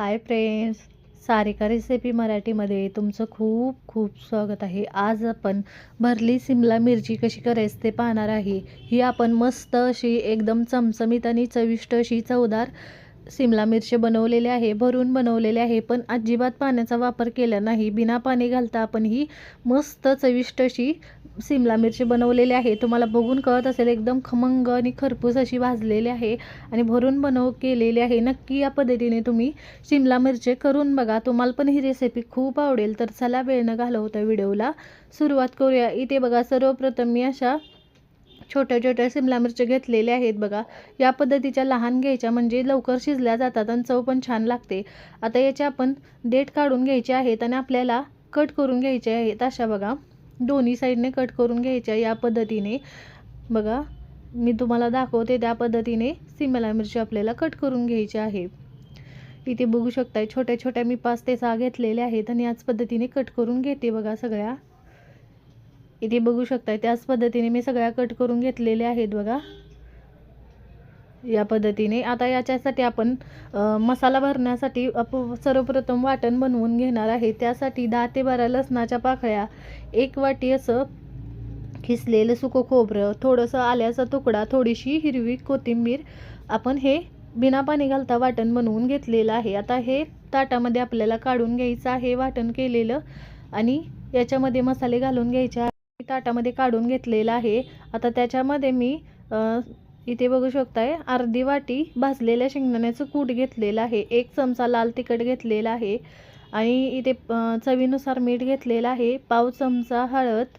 Hi friends Sarika recipe मराठीमध्ये. तुमचं खूप खूप स्वागत आहे. आज आपण भरली सिमला मिरची कशी करायची ते पाहणार आहे. ही आपण मस्त अशी एकदम चमचमीत आणि चविष्ट अशी चवदार सिमला मिरची बनवलेली आहे. भरून बनवलेली आहे पण अजिबात पाण्याचा वापर केला नाही. बिना पाणी घालता आपण ही मस्त चविष्ट अशी सिमला मिरची बनवलेली आहे. तुम्हाला बघून कळत असेल एकदम खमंग आणि खरपूस अशी भाजलेली आहे आणि भरून बनव केलेली आहे. नक्की या पद्धतीने तुम्ही शिमला मिरचे करून बघा. तुम्हाला पण ही रेसिपी खूप आवडेल. तर चला वेळ न घालवता व्हिडिओला सुरुवात करूया. इथे बघा सर्वप्रथम मी अशा छोट्या छोट्या सिमला मिरच्या घेतलेल्या आहेत बघा. या पद्धतीच्या लहान घ्यायच्या म्हणजे लवकर शिजल्या जातात आणि चव पण छान लागते. आता याचे आपण देठ काढून घ्यायचे आहेत आणि आपल्याला कट करून घ्यायचे आहेत. अशा बघा. दोन्ही साईडने कट करून घ्यायच्या या पद्धतीने. बघा मी तुम्हाला दाखवते त्या पद्धतीने सिमला मिरची आपल्याला कट करून घ्यायची आहे. इथे बघू शकताय छोट्या छोट्या मी पाच ते सहा घेतलेल्या आहेत आणि याच पद्धतीने कट करून घेते बघा सगळ्या. इथे बघू शकताय त्याच पद्धतीने मी सगळ्या कट करून घेतलेल्या आहेत बघा. या पद्धतीने. आता याच्यासाठी आपण मसाला भरण्यासाठी अप सर्वप्रथम वाटण बनवून घेणार आहे. त्यासाठी दहा ते बारा लसणाच्या पाकळ्या एक वाटी असं खिसलेलं सुकं खोबरं थोडंसं आल्याचा तुकडा थोडीशी हिरवी कोथिंबीर आपण हे बिना पाणी घालता वाटण बनवून घेतलेलं आहे. आता हे ताटामध्ये आपल्याला काढून घ्यायचं आहे वाटण केलेलं. आणि याच्यामध्ये मसाले घालून घ्यायचे ताटामध्ये काढून घेतलेलं आहे. आता त्याच्यामध्ये मी इथे बघू शकताय अर्धी वाटी भाजलेल्या शेंगदाण्याचं कूट घेतलेलं आहे. एक चमचा लाल तिखट घेतलेला आहे आणि इथे चवीनुसार मीठ घेतलेलं आहे. पाव चमचा हळद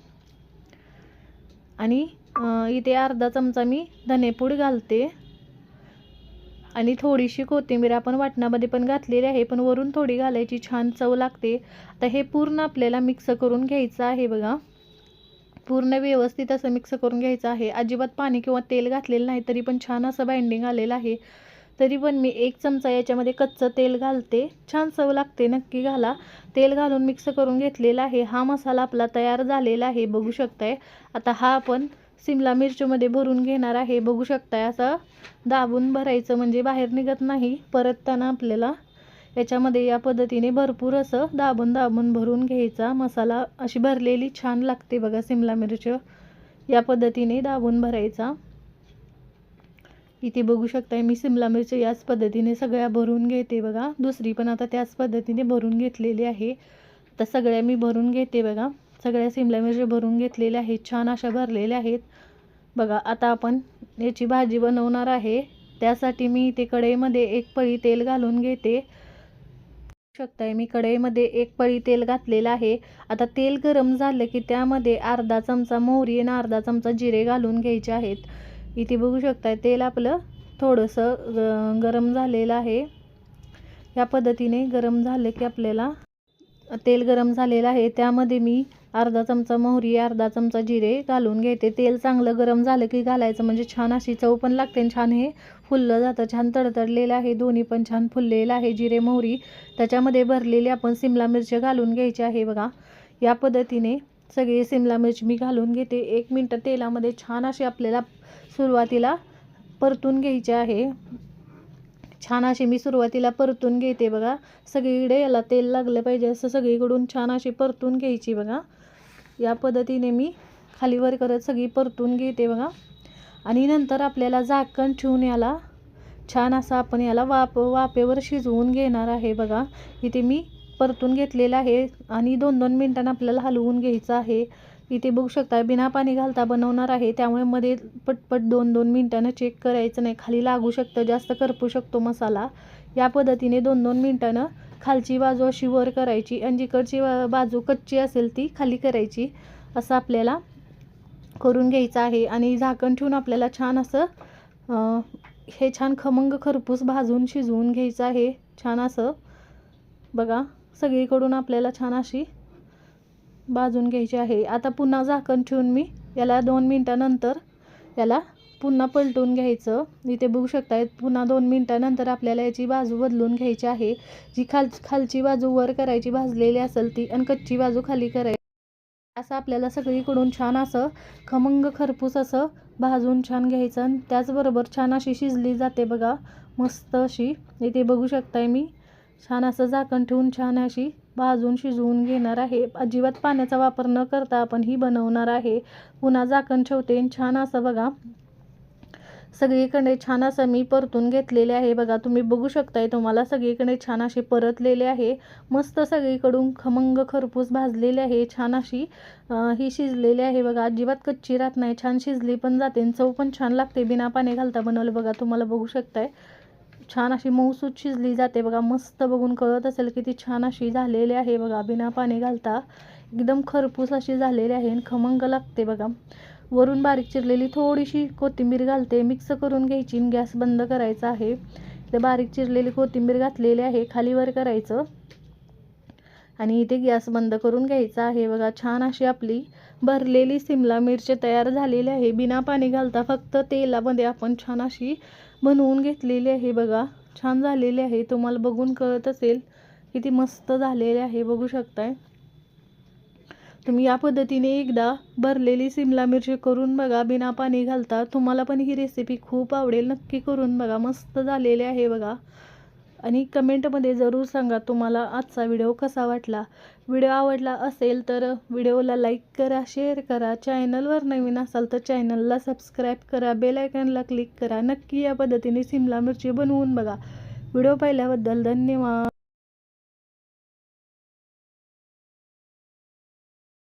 आणि इथे अर्धा चमचा मी धनेपूड घालते. आणि थोडीशी कोथिंबीर आपण वाटणामध्ये पण घातलेली आहे पण वरून थोडी घालायची छान चव लागते. तर हे पूर्ण आपल्याला मिक्स करून घ्यायचं आहे बघा. पूर्ण व्यवस्थित असं मिक्स करून घ्यायचं आहे. अजिबात पाणी किंवा तेल घातलेलं नाही तरी पण छान असं बाइंडिंग आलेलं आहे. तरी पण मी एक चमचा याच्यामध्ये कच्चं तेल घालते. छान चव लागते नक्की घाला. तेल घालून मिक्स करून घेतलेला आहे. हा मसाला आपला तयार झालेला आहे बघू शकताय. आता हा आपण सिमला मिरचीमध्ये भरून घेणार आहे. बघू शकताय असं दाबून भरायचं म्हणजे बाहेर निघत नाही. परतताना आपल्याला याच्यामध्ये या पद्धतीने भरपूर असं दाबून दाबून भरून घ्यायचा. मसाला अशी भरलेली छान लागते बघा सिमला मिरच. या पद्धतीने दाबून भरायचा. इथे बघू शकताय मी सिमला मिरची याच पद्धतीने सगळ्या भरून घेते बघा. दुसरी पण आता त्याच पद्धतीने भरून घेतलेली आहे. आता सगळ्या मी भरून घेते बघा. सगळ्या सिमला मिरची भरून घेतलेल्या आहेत. छान अशा भरलेल्या आहेत. बघा आता आपण याची भाजी बनवणार आहे. त्यासाठी मी इथे कढईमध्ये एक पळी तेल घालून घेते. शकताय. मी कढईमध्ये एक पळी तेल घातलेलं आहे. आता तेल गरम झालं की त्यामध्ये अर्धा चमचा मोहरी आणि अर्धा चमचा जिरे घालून घ्यायचे आहेत. इथे बघू शकताय तेल आपलं थोडंसं ग गरम झालेलं आहे. या पद्धतीने गरम झालं की आपल्याला तेल गरम झालेलं आहे. त्यामध्ये मी अर्धा चमचा मोहरी अर्धा चमचा जिरे घालून घेते. तेल चांगलं गरम झालं की घालायचं म्हणजे छान अशी चव पण लागते आणि छान हे फुललं जातं. छान तडतडलेलं आहे. दोन्ही पण छान फुललेलं आहे. जिरे मोहरी त्याच्यामध्ये भरलेली आपण सिमला मिरची घालून घ्यायची आहे बघा. या पद्धतीने सगळी सिमला मिरची मी घालून घेते. एक मिनटं तेलामध्ये छान अशी आपल्याला सुरुवातीला परतून घ्यायची आहे. छान अशी मी सुरुवातीला परतून घेते बघा. सगळीकडे याला तेल लागलं पाहिजे असं सगळीकडून छान अशी परतून घ्यायची बघा. या पद्धतीने मी खालीवर करत सगळी परतून घेते बघा. आणि नंतर आपल्याला झाकण ठेवून याला छान असा आपण याला वाप वाफेवर शिजवून घेणार आहे बघा. इथे मी परतून घेतलेलं आहे आणि दोन दोन मिनटांना आपल्याला हलवून घ्यायचं आहे. इथे बघू शकता बिना पाणी घालता बनवणार आहे. त्यामुळे मध्ये पटपट दोन दोन मिनटानं चेक करायचं नाही. खाली लागू शकतं जास्त करपू शकतो मसाला. या पद्धतीने दोन दोन मिनटानं खालची बाजू अशी वर करायची आणि जिकडची बाजू कच्ची असेल ती खाली करायची. असं आपल्याला करून घ्यायचं आहे. आणि झाकण ठेवून आपल्याला छान असं हे छान खमंग खरपूस भाजून शिजवून घ्यायचं आहे. छान असं. बघा सगळीकडून आपल्याला छान अशी भाजून घ्यायची आहे. आता पुन्हा झाकण ठेवून मी याला दोन मिनटानंतर याला पुन्हा पलटून घ्यायचं. इथे बघू शकताय पुन्हा दोन मिनटानंतर आपल्याला याची बाजू बदलून घ्यायची आहे. जी खाल खालची बाजू वर करायची भाजलेली असेल ती आणि कच्ची बाजू खाली करायची असं आपल्याला सगळीकडून छान असं खमंग खरपूस असं भाजून छान घ्यायचं आणि त्याचबरोबर छान अशी शिजली जाते बघा मस्त अशी. इथे बघू शकताय मी छान असं झाकण ठेवून छान अशी भाजून शिजवून घेणार आहे. अजिबात पाण्याचा वापर न करता आपण ही बनवणार आहे. पुन्हा झाकण ठेवते आणि छान असं बघा सगळीकडे छान असं मी परतून घेतलेले आहे. बघा तुम्ही बघू शकताय तुम्हाला सगळीकडे छान असे परतलेले आहे. मस्त सगळीकडून खमंग खरपूस भाजलेले आहे. छान अशी ही शिजलेली आहे. बघा अजिबात कच्ची राहत नाही. छान शिजली पण जाते आणि चव पण छान लागते. बिना पाणी घालता बनवलं बघा तुम्हाला बघू शकताय. छान अशी मऊसूत शिजली जाते. बघा मस्त बघून कळत असेल किती छान अशी झालेली आहे. बघा बिना पाणी घालता एकदम खरपूस अशी झालेली आहे आणि खमंग लागते बघा. वरून बारीक चिरलेली थोडीशी कोथिंबीर घालते. मिक्स करून घ्यायची आणि गॅस बंद करायचा आहे. ते बारीक चिरलेली कोथिंबीर घातलेली आहे. खालीवर करायचं. आणि इथे गॅस बंद करून घ्यायचा आहे. बघा छान अशी आपली भरलेली सिमला मिरची तयार झालेली आहे. बिना पाणी घालता फक्त तेलामध्ये आपण छान अशी बनवून घेतलेली आहे. बघा छान झालेली आहे. तुम्हाला बघून कळत असेल किती मस्त झालेले आहे. बघू शकताय. तुम्ही या पद्धतीने एकदा भरलेली सिमला मिरची करून बघा बिना पाणी घालता. तुम्हाला पण ही रेसिपी खूप आवडेल. नक्की करून बघा. मस्त झालेली आहे बघा. आणि कमेंटमध्ये जरूर सांगा तुम्हाला आजचा व्हिडिओ कसा वाटला. व्हिडिओ आवडला असेल तर व्हिडिओला लाईक करा शेअर करा. चॅनलवर नवीन असाल तर चॅनलला सबस्क्राईब करा. बेलायकनला क्लिक करा. नक्की या पद्धतीने सिमला मिरची बनवून बघा. व्हिडिओ पाहिल्याबद्दल धन्यवाद.